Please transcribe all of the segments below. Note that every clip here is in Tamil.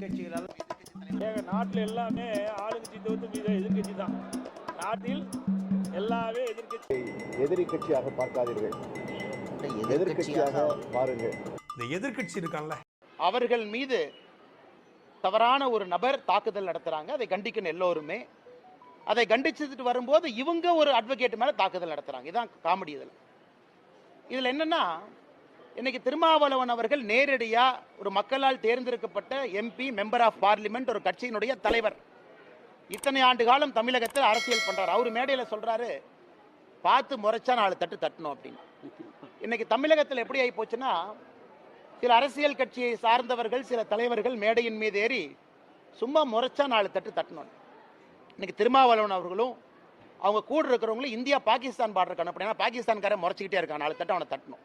எதிர்க்கட்சிகளால் ஏங்க நாட்டில் எல்லாமே ஆளுங்கட்சி தவிர்த்து மீது எதிர்க்கட்சி தான். நாட்டில் எல்லாமே எதிர்க்கட்சி எதிரி கட்சியாக பார்க்காதீர்கள். எதிர்க்கட்சியாக பாருங்கள். இந்த எதிர்க்கட்சி இருக்கான்ல. அவர்கள் மீது தவறான ஒரு நபர் தாக்குதல் நடத்துறாங்க. அதை கண்டிக்கணும் எல்லோருமே. அதை கண்டிச்சுட்டு வரும்போது இவங்க ஒரு அட்வொகேட் மேல தாக்குதல் நடத்துறாங்க. இதான் காமெடி இதில். இதில் என்னன்னா இன்னைக்கு திருமாவளவன் அவர்கள் நேரடியா ஒரு மக்களால் தேர்ந்தெடுக்கப்பட்ட எம்பி மெம்பர் ஆஃப் பார்லிமெண்ட் ஒரு கட்சியினுடைய தலைவர். இத்தனை ஆண்டு காலம் தமிழகத்தில் அரசியல் பண்றாரு. அவர் மேடையில சொல்றாரு பார்த்து முறைச்சா நாலு தட்டு தட்டணும் அப்படின்னு. இன்னைக்கு தமிழகத்தில் எப்படி ஆகி போச்சுன்னா சில அரசியல் கட்சியை சார்ந்தவர்கள் சில தலைவர்கள் மேடையின் மீது ஏறி சும்மா முறைச்சா நாலு தட்டு தட்டணும். இன்னைக்கு திருமாவளவன் அவர்களும் அவங்க கூட இருக்கிறவங்களும் இந்தியா பாகிஸ்தான் பார்டர் அனுப்பினா பாகிஸ்தான்காரன் முறைச்சிக்கிட்டே இருக்கான். நாலு தட்டு அவனை தட்டணும்.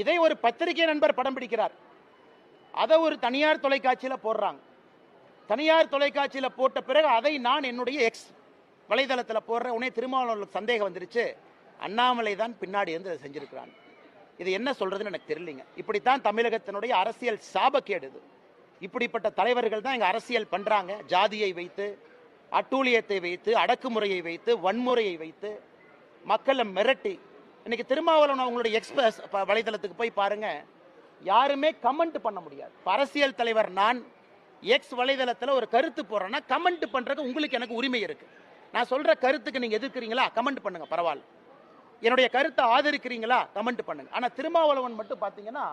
இதை ஒரு பத்திரிகை நண்பர் படம் பிடிக்கிறார். அதை ஒரு தனியார் தொலைக்காட்சியில் போடுறாங்க. தனியார் தொலைக்காட்சியில் போட்ட பிறகு அதை நான் என்னுடைய எக்ஸ் வலைதளத்தில் போடுற உடனே திருமாவளவர்களுக்கு சந்தேகம் வந்துருச்சு. அண்ணாமலை தான் பின்னாடி இருந்து அதை செஞ்சிருக்கிறான். இது என்ன சொல்றதுன்னு எனக்கு தெரியலங்க. இப்படித்தான் தமிழகத்தினுடைய அரசியல் சாபக்கேடு இது. இப்படிப்பட்ட தலைவர்கள் தான் இங்கே அரசியல் பண்றாங்க. ஜாதியை வைத்து அட்டூழியத்தை வைத்து அடக்குமுறையை வைத்து வன்முறையை வைத்து மக்களை மிரட்டி இன்னைக்கு திருமாவளவன் அவங்களுடைய எக்ஸ்பிரஸ் வலைதளத்துக்கு போய் பாருங்க. யாருமே கமெண்ட் பண்ண முடியாது. அரசியல் தலைவர் நான் எக்ஸ் வலைதளத்தில் ஒரு கருத்து போடுறேன்னா கமெண்ட் பண்றதுக்கு உங்களுக்கு எனக்கு உரிமை இருக்கு. நான் சொல்ற கருத்துக்கு நீங்க எதிர்க்கிறீங்களா? கமெண்ட் பண்ணுங்க பரவாயில்ல. என்னுடைய கருத்தை ஆதரிக்கிறீங்களா? கமெண்ட் பண்ணுங்க. ஆனா திருமாவளவன் மட்டும் பாத்தீங்கன்னா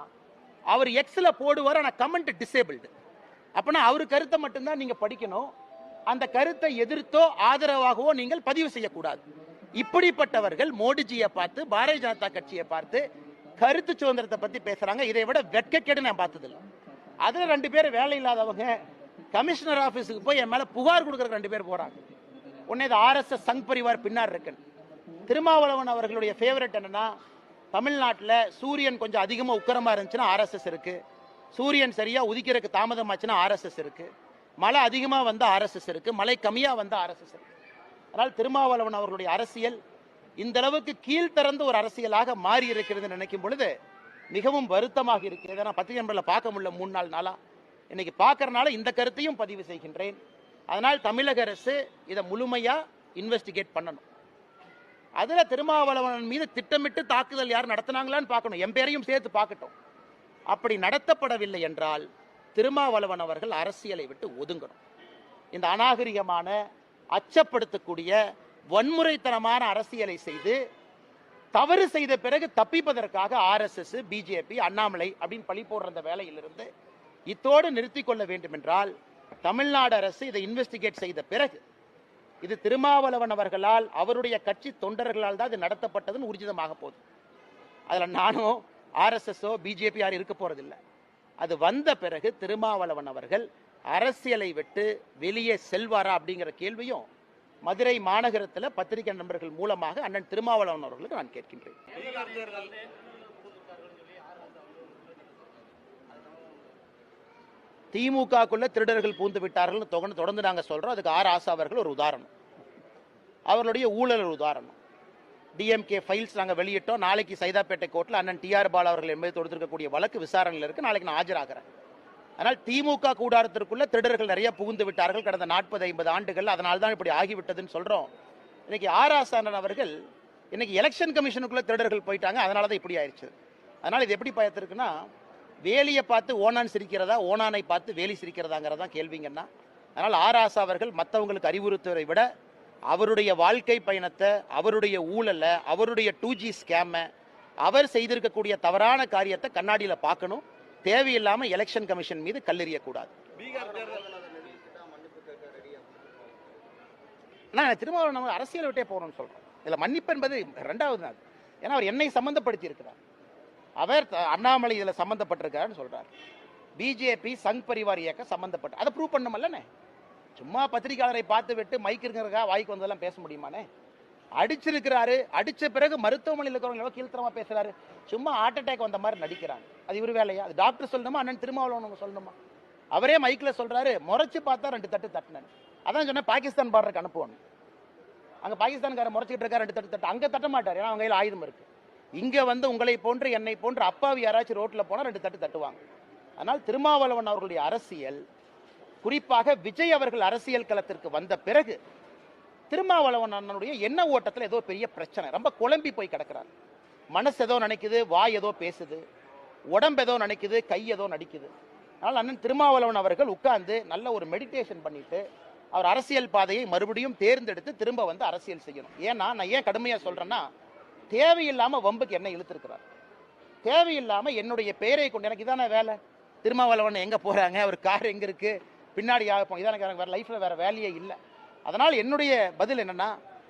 அவர் எக்ஸ்ல போடுவார் ஆனா கமெண்ட் டிசேபிள்டு அப்பனா அவர் கருத்தை மட்டும்தான் நீங்க படிக்கணும். அந்த கருத்தை எதிர்த்தோ ஆதரவாகவோ நீங்கள் பதிவு செய்யக்கூடாது. இப்படிப்பட்டவர்கள் மோடிஜியை பார்த்து பாரதிய ஜனதா கட்சியை பார்த்து கருத்து சுதந்திரத்தை பத்தி பேசுறாங்க. இதை விட வெட்கக்கேடு நான் பார்த்ததில்லை. அதுல ரெண்டு பேர் வேலை இல்லாதவங்க கமிஷனர் ஆபீஸுக்கு போய் என் மேல புகார் கொடுக்குற ரெண்டு பேர் போறாங்க. உடனே இது ஆர்எஸ்எஸ் சங் பரிவார் பின்னார் இருக்குன்னு திருமாவளவன் அவர்களுடைய ஃபேவரட் என்னன்னா தமிழ்நாட்டில் சூரியன் கொஞ்சம் அதிகமாக உக்கரமாக இருந்துச்சுன்னா ஆர்எஸ்எஸ் இருக்கு. சூரியன் சரியாக உதிக்கிறதுக்கு தாமதமாச்சுன்னா ஆர்எஸ்எஸ் இருக்கு. மழை அதிகமாக வந்தால் ஆர்எஸ்எஸ் இருக்கு. மழை கம்மியாக வந்தால் ஆர்எஸ்எஸ் இருக்கு. அதனால் திருமாவளவன் அவர்களுடைய அரசியல் இந்த அளவுக்கு கீழ்த்திறந்த ஒரு அரசியலாக மாறி இருக்கிறது நினைக்கும் பொழுது மிகவும் வருத்தமாக இருக்கிறது. நான் பத்திரிகை நம்பரில் பார்க்க முடியல மூணு நாள் நாளா. இன்னைக்கு பார்க்கறனால இந்த கருத்தையும் பதிவு செய்கின்றேன். அதனால் தமிழக அரசு இதை முழுமையா இன்வெஸ்டிகேட் பண்ணணும். அதில் திருமாவளவன் மீது திட்டமிட்டு தாக்குதல் யார் நடத்தினாங்களான்னு பார்க்கணும். என் பேரையும் சேர்த்து பார்க்கட்டும். அப்படி நடத்தப்படவில்லை என்றால் திருமாவளவன் அவர்கள் அரசியலை விட்டு ஒதுங்கணும். இந்த அநாகரிகமான அச்சப்படுத்தக்கூடிய வன்முறைத்தனமான அரசியலை செய்து தவறு செய்த பிறகு தப்பிப்பதற்காக ஆர்எஸ்எஸ் பிஜேபி அண்ணாமலை அப்படின்னு பழி போடுற அந்த வேலையிலிருந்து இத்தோடு நிறுத்தி கொள்ள வேண்டும் என்றால் தமிழ்நாடு அரசு இதை இன்வெஸ்டிகேட் செய்த பிறகு இது திருமாவளவன் அவர்களால் அவருடைய கட்சி தொண்டர்களால் தான் இது நடத்தப்பட்டதுன்னு உறுதிதமாக போகுது. அதில் நானும் ஆர்எஸ்எஸ்ஸோ பிஜேபி யாரும் இருக்க போகிறதில்ல அது வந்த பிறகு திருமாவளவன் அவர்கள் அரசியலை விட்டு வெளியே செல்வாரா அப்படிங்கிற கேள்வியும் மதுரை மாநகரத்தில் பத்திரிகை நண்பர்கள் மூலமாக அண்ணன் திருமாவளவன் அவர்களுக்கு நான் கேட்கின்றேன். திமுகக்குள்ள திருடர்கள் பூந்து விட்டார்கள் தொடர்ந்து தொடர்ந்து நாங்க சொல்றோம். அதுக்கு ஆர் ஆசா அவர்கள் ஒரு உதாரணம். அவர்களுடைய ஊழல் ஒரு உதாரணம். டிஎம்கே ஃபைல்ஸ் நாங்க வெளியிட்டோம். நாளைக்கு சைதாப்பேட்டை கோர்ட்டில் அண்ணன் டிஆர் பாலா அவர்கள் என்பது தொடுத்திருக்கக்கூடிய வழக்கு விசாரணையில் இருக்கு. நாளைக்கு நான் ஆஜராகிறேன். ஆனால் திமுக கூடாரத்திற்குள்ள திருடர்கள் நிறைய புகுந்து விட்டார்கள் கடந்த நாற்பது ஐம்பது ஆண்டுகள் அதனால தான் இப்படி ஆகிவிட்டதுன்னு சொல்றோம். இன்னைக்கு ஆர் ஆசானன் அவர்கள் இன்னைக்கு எலெக்ஷன் கமிஷனுக்குள்ள திருடர்கள் போயிட்டாங்க. அதனால தான் இப்படி ஆயிடுச்சு. அதனால இது எப்படி பயத்திருக்குன்னா வேலியை பார்த்து ஓனான் சிரிக்கிறதா ஓனானை பார்த்து வேலி சிரிக்கிறதாங்கிறதா கேள்விங்கன்னா அதனால் ஆர் ஆசா அவர்கள் மற்றவங்களுக்கு அறிவுறுத்துவதை விட அவருடைய வாழ்க்கை பயணத்தை அவருடைய ஊழலை அவருடைய டூ ஜி ஸ்கேமை அவர் செய்திருக்கக்கூடிய தவறான காரியத்தை கண்ணாடியில் பார்க்கணும். தேவையில்லாம எலெக்ஷன் கமிஷன் மீது கல்லெறியக்கூடாது நான் திருமாவளவன் நம்ம அரசியல் விட்டே போகணும்னு சொல்றோம். இதுல மன்னிப்பு என்பது ரெண்டாவது நாள். ஏன்னா அவர் என்னை சம்பந்தப்படுத்தி இருக்கிறார் அவர் அண்ணாமலை இதுல சம்பந்தப்பட்டிருக்காருன்னு சொல்றார். பிஜேபி சங் பரிவார் இயக்கம் சம்பந்தப்பட்ட அதை ப்ரூவ் பண்ணமல்லண்ணே சும்மா பத்திரிகையாளரை பார்த்து விட்டு மைக் இருக்கிறக்கா வாய்க்கு வந்ததெல்லாம் பேச முடியுமாண்ணே? அடிச்சிருக்கிறாரு. அடிச்ச பிறகு மருத்துவமனையில் இருக்கிறவங்க எவ்வளோ கீழ்த்தரமா பேசுறாரு. சும்மா ஹார்ட் அட்டாக் வந்த மாதிரி நடிக்கிறாங்க. அது இவர் வேலையா? அது டாக்டர் சொல்லணுமா? அண்ணன் திருமாவளவன் சொல்லணுமா? அவரே மைக்கில் சொல்றாரு. முறைச்சு பார்த்தா ரெண்டு தட்டு தட்டினேன். அதான் சொன்னேன் பாகிஸ்தான் பார்டருக்கு அனுப்புவோம் அங்க பாகிஸ்தான்காரர் முறைச்சிக்கிட்டு இருக்கா ரெண்டு தட்டு தட்டு. அங்க தட்ட மாட்டார் ஏன்னா அவங்க கையில் ஆயுதம் இருக்கு. இங்க வந்து உங்களை போன்று என்னை போன்று அப்பாவி யாராச்சும் ரோட்ல போனா ரெண்டு தட்டு தட்டுவாங்க. அதனால் திருமாவளவன் அவர்களுடைய அரசியல் குறிப்பாக விஜய் அவர்கள் அரசியல் களத்திற்கு வந்த பிறகு திருமாவளவன் அண்ணனுடைய எண்ண ஓட்டத்தில் ஏதோ பெரிய பிரச்சனை. ரொம்ப குழம்பி போய் கிடக்கிறார். மனசு ஏதோ நினைக்குது வாய் ஏதோ பேசுது உடம்பு ஏதோ நினைக்குது கை ஏதோ நடிக்குது. அதனால் அண்ணன் திருமாவளவன் அவர்கள் உட்கார்ந்து நல்ல ஒரு மெடிடேஷன் பண்ணிட்டு அவர் அரசியல் பாதையை மறுபடியும் தேர்ந்தெடுத்து திரும்ப வந்து அரசியல் செய்யணும். ஏன்னா நான் ஏன் கடுமையாக சொல்கிறேன்னா தேவையில்லாமல் வம்புக்கு என்ன இழுத்துருக்கிறார். தேவையில்லாமல் என்னுடைய பெயரை கொண்டு எனக்கு இதான வேலை? திருமாவளவன் எங்கே போகிறாங்க அவர் கார் எங்கே இருக்குது பின்னாடி ஆகப்போம் இதான் இதான எனக்கு வேறு லைஃப்பில் வேறு வேலையே இல்லை. அதனால் என்னுடைய பதில் என்னன்னா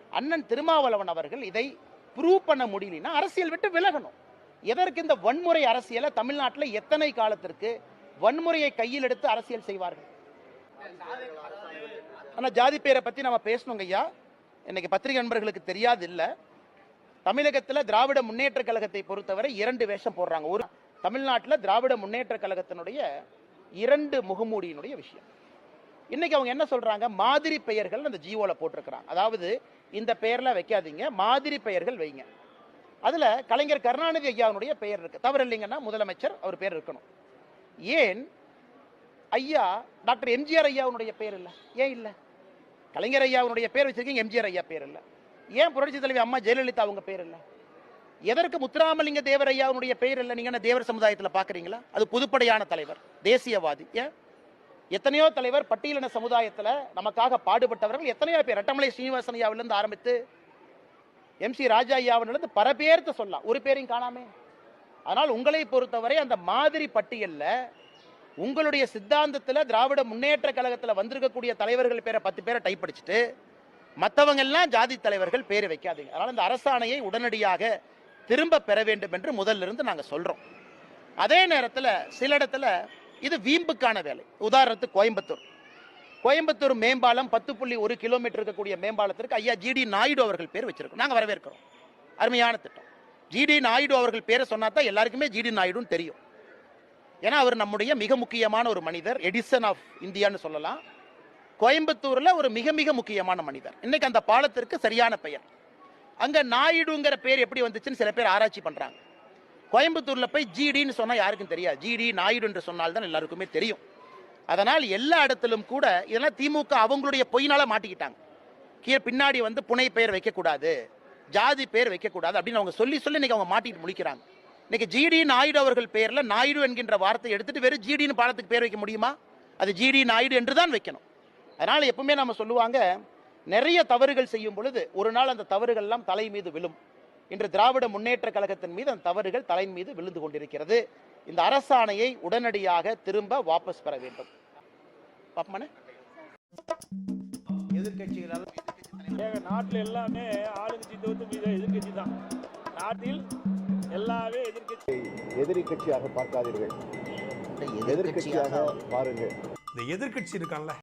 அண்ணன் திருமாவளவன் அவர்கள் இதை ப்ரூவ் பண்ண முடியலன்னா அரசியல் விட்டு விலகணும். எதற்கு இந்த வன்முறை அரசியலை தமிழ்நாட்டில் எத்தனை காலத்திற்கு வன்முறையை கையில் எடுத்து அரசியல் செய்வார்கள்? ஆனா ஜாதி பேரை பத்தி நம்ம பேசணுங்க ஐயா. இன்னைக்கு பத்திரிகை நண்பர்களுக்கு தெரியாது இல்ல. தமிழகத்துல திராவிட முன்னேற்ற கழகத்தை பொறுத்தவரை இரண்டு வேஷம் போடுறாங்க. ஒரு தமிழ்நாட்டுல திராவிட முன்னேற்ற கழகத்தினுடைய இரண்டு முகமூடியினுடைய விஷயம். இன்னைக்கு அவங்க என்ன சொல்றாங்க? மாதிரி பெயர்கள் அந்த ஜியோவில் போட்டிருக்கிறாங்க. அதாவது இந்த பெயர்லாம் வைக்காதீங்க. மாதிரி பெயர்கள் வைங்க. அதுல கலைஞர் கருணாநிதி ஐயாவுடைய பெயர் இருக்கு. தவறு இல்லைங்கன்னா முதலமைச்சர் அவர் பேர் இருக்கணும். ஏன்? ஐயா டாக்டர் எம்ஜிஆர் ஐயாவுடைய பேர் இல்லை. ஏன் இல்லை? கலைஞர் ஐயாவுடைய பேர் வச்சிருக்கீங்க எம்ஜிஆர் ஐயா பேர் இல்லை. ஏன் புரட்சி தலைவி அம்மா ஜெயலலிதா அவங்க பேர் இல்லை? எதற்கு முத்துராமலிங்க தேவர் ஐயாவுடைய பெயர் இல்லை? நீங்க என்ன தேவர் சமுதாயத்தில் பார்க்குறீங்களா அது புதுப்படையான தலைவர். தேசியவாதி. ஏன்? எத்தனையோ தலைவர் பட்டியலின சமுதாயத்தில் நமக்காக பாடுபட்டவர்கள் எத்தனையோ பேர். ரெட்டமலை ஸ்ரீனிவாசன் ஐயாவிலிருந்து ஆரம்பித்து எம் சி ராஜா ஐயாவிலிருந்து பல பேர்த்த சொல்லலாம். ஒரு பேரையும் காணாமே. அதனால் உங்களை பொறுத்தவரை அந்த மாதிரி பட்டியலில் உங்களுடைய சித்தாந்தத்தில் திராவிட முன்னேற்ற கழகத்தில் வந்திருக்கக்கூடிய தலைவர்கள் பேரை பத்து பேரை டைப் அடிச்சுட்டு மற்றவங்க எல்லாம் ஜாதி தலைவர்கள் பேர் வைக்காதீங்க. அதனால் இந்த அரசாணையை உடனடியாக திரும்ப பெற வேண்டும் என்று முதல்ல இருந்து நாங்கள் சொல்கிறோம் அதே நேரத்தில் சில இடத்துல இது வீம்புக்கான வேலை. உதாரணத்துக்கு கோயம்புத்தூர். கோயம்புத்தூர் மேம்பாலம் பத்து புள்ளி ஒரு கிலோமீட்டர் இருக்கக்கூடிய மேம்பாலத்திற்கு ஐயா ஜிடி நாயுடு அவர்கள் பேர் வச்சிருக்கோம் நாங்கள் வரவேற்கிறோம். அருமையான திட்டம். ஜிடி நாயுடு அவர்கள் பேரை சொன்னா தான் எல்லாருக்குமே ஜிடி நாயுடுன்னு தெரியும். ஏன்னா அவர் நம்முடைய மிக முக்கியமான ஒரு மனிதர் எடிசன் ஆஃப் இந்தியான்னு சொல்லலாம். கோயம்புத்தூரில் ஒரு மிக மிக முக்கியமான மனிதர். இன்னைக்கு அந்த பாலத்திற்கு சரியான பெயர். அங்கே நாயுடுங்கிற பேர் எப்படி வந்துச்சுன்னு சில பேர் ஆராய்ச்சி பண்ணுறாங்க கோயம்புத்தூர்ல போய் ஜிடின்னு சொன்னா யாருக்கும் தெரியாது. ஜிடி நாயுடு என்று சொன்னால் தான் எல்லாருக்குமே தெரியும். அதனால் எல்லா இடத்திலும் கூட இதெல்லாம் திமுக அவங்களுடைய பொய்னால மாட்டிக்கிட்டாங்க. கீழே பின்னாடி வந்து புனை பெயர் வைக்கக்கூடாது ஜாதி பெயர் வைக்கக்கூடாது அப்படின்னு அவங்க சொல்லி சொல்லி இன்னைக்கு அவங்க மாட்டிட்டு முடிக்கிறாங்க. இன்னைக்கு ஜிடி நாயுடு அவர்கள் பேரில் நாயுடு என்கின்ற வார்த்தை எடுத்துட்டு வெறும் ஜிடின்னு பாலத்துக்கு பேர் வைக்க முடியுமா? அது ஜிடி நாயுடு என்று தான் வைக்கணும். அதனால் எப்பவுமே நம்ம சொல்லுவாங்க நிறைய தவறுகள் செய்யும் பொழுது ஒரு நாள் அந்த தவறுகள் எல்லாம் தலை மீது விழும். இன்று திராவிட முன்னேற்ற கழகத்தின் மீது அந்த தவறுகள் தலை மீது விழுந்து கொண்டிருக்கிறது. இந்த அரசாணையை உடனடியாக திரும்ப வாபஸ் பெற வேண்டும். பாப்பமானே எதிர்கட்சிகளால் நாட்டில் எல்லாமே ஆளுங்கட்சி தவிர்த்து மீத எதிர்க்கட்சி தான். நாட்டில் எல்லாமே எதிர்க்கட்சி. எதிரி கட்சியாக பார்க்காதீர்கள் எதிர்க்கட்சியாக பாருங்கள். இந்த எதிர்க்கட்சி இருக்கான்ல.